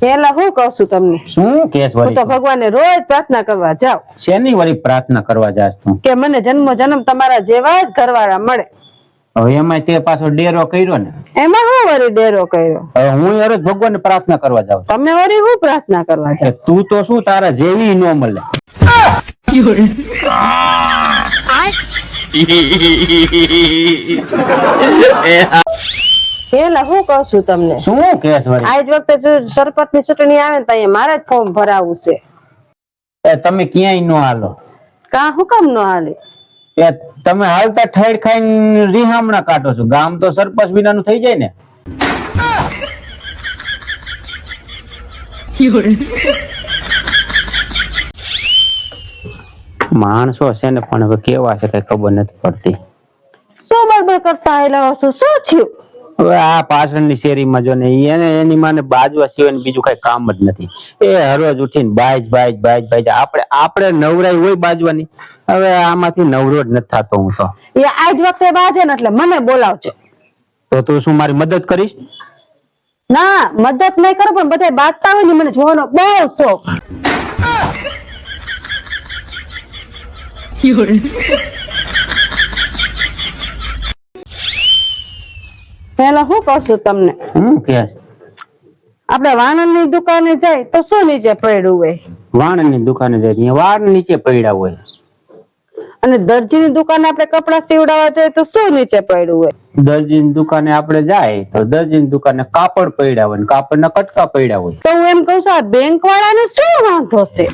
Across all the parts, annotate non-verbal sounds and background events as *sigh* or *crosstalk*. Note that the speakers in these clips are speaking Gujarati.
પેલા હું કહું છું તમને? શું કેસ વળી તો ભગવાનને રોજ પ્રાર્થના કરવા જાવ શેની વળી પ્રાર્થના કરવા જાસ તું? કે મને જન્મ જન્મ તમારા જેવા જ ઘરવાળા મળે. હવે એમાં તે પાછો ડેરો કર્યો ને. એમાં હું વળી ડેરો કર્યો? હવે હું યાર ભગવાન પ્રાર્થના કરવા જાવ તમે વળી હું પ્રાર્થના કરવા જાવ તું તો શું તારા જેવી ન મળે? *laughs* પેલા હું કહું છું તમને? શું કેસ વળી? આજ વખતે જો સરપંચની ચૂંટણી આવે ને તો મારે જ ફોર્મ ભરાવું છે. એ તમે ક્યાંય નો હાલો. કા હું કામ નો હાલે? એ તમે હાલતા ઠેર ખાઈને રીહામણા કાઢો છો. ગામ તો સરપંચ વિનાનું થઈ જાય ને. માણસો છે ને પણ હવે કેવા છે કઈ ખબર નથી પડતી. શું બળબળ કરતા આવેલા હશો? શું થયું? હવે આ પાછળની શેરીમાં જો ને એને એની માને બાજવા સિવાય બીજું કઈ કામ જ નથી. એ હરોજ ઉઠીને બાજ બાજ બાજ બાજ આપણે આપણે નવરાઈ હોય બાજવાની. હવે આમાંથી નવરો જ નથી થતો હું તો. એ આજ વખતે બાજે ને એટલે મને બોલાવજો. તો તું શું મારી મદદ કરીશ? ના મદદ નહીં કરો પણ બધા બાજતા હોય ને મને જોવાનો બહુ શોખ. પેલા શું કહું તમને? હું કે આપણે વાણંદની દુકાને જાય તો શું નીચે પડ્યું હોય? વાણની દુકાને જાય ત્યાં વાળ નીચે પડ્યા હોય. અને દરજી ની દુકાને આપણે કપડા સીવડાવવા જાય તો શું નીચે પડ્યું હોય? દરજીની દુકાને આપણે જાય તો દરજીની દુકાને કાપડ પડ્યા હોય ને કાપડના કટકા પડ્યા હોય. તો હું એમ કહું છું આ બેંક વાળાને શું વાંધો છે?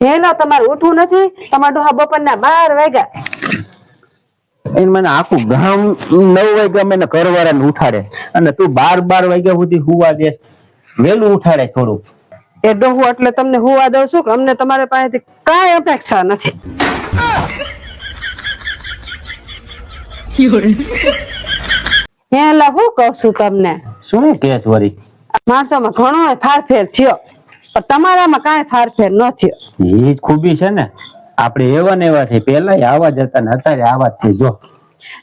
હેલો તમારે ઉઠવું નથી? તમારે ડોહા બપોરના બાર વાગ્યા. એને મને આખું ગામ નવ વાગ્યા મને ઘરવાળાને ઉઠાડે. અને તું બાર બાર વાગ્યા સુધી હુવા દે વેલું ઉઠાડે થોડું એ ડોહું એટલે તમને હુવા દઉં છું કે અમને તમારી પાસેથી કાંઈ અપેક્ષા નથી. હેલા હું કહું છું તમને? શું કેસ માણસો માણસોમાં ઘણો ફારફેર થયો. પણ તમારામાં કાંઈ ફારફેર ન થયો. એ જ ખૂબી છે ને. આપણે એવા ને એવા છે પેલા આવા જ હતા ને અત્યારે આવા જ છે જો.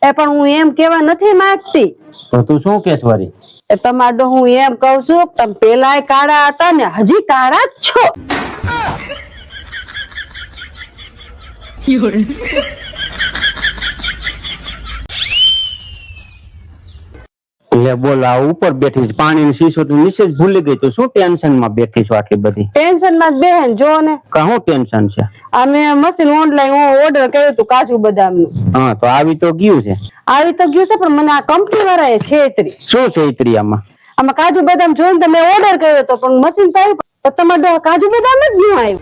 એ પણ હું એમ કેવા નથી માંગતી. તો તું શું કેસ વળી એ તમારો હું એમ કહું છું કે તમે પેલા કાળા હતા ને હજી કાળા જ છો. લે બોલ આ ઉપર બેઠી છે. પાણીની શીશો તું નીચે જ ભૂલી ગઈ તો. શું ટેન્શનમાં બેઠી છું આટલી બધી? ટેન્શનમાં બેન જો ને કહું શું ટેન્શન છે? આ મેં મશીન ઓનલાઈન હું ઓર્ડર કર્યું હતું કાજુ બદામનું હા તો આવી તો ગયું છે. આવી તો ગયું છે પણ મને આ કંપની વાળાએ છેતરી. શું છે આમાં? આમાં કાજુ બદામ જોઈને તમે મેં ઓર્ડર કર્યો હતો પણ મશીન તો આવ્યું તો તમારે કાજુ બદામ જ ન આવ્યું.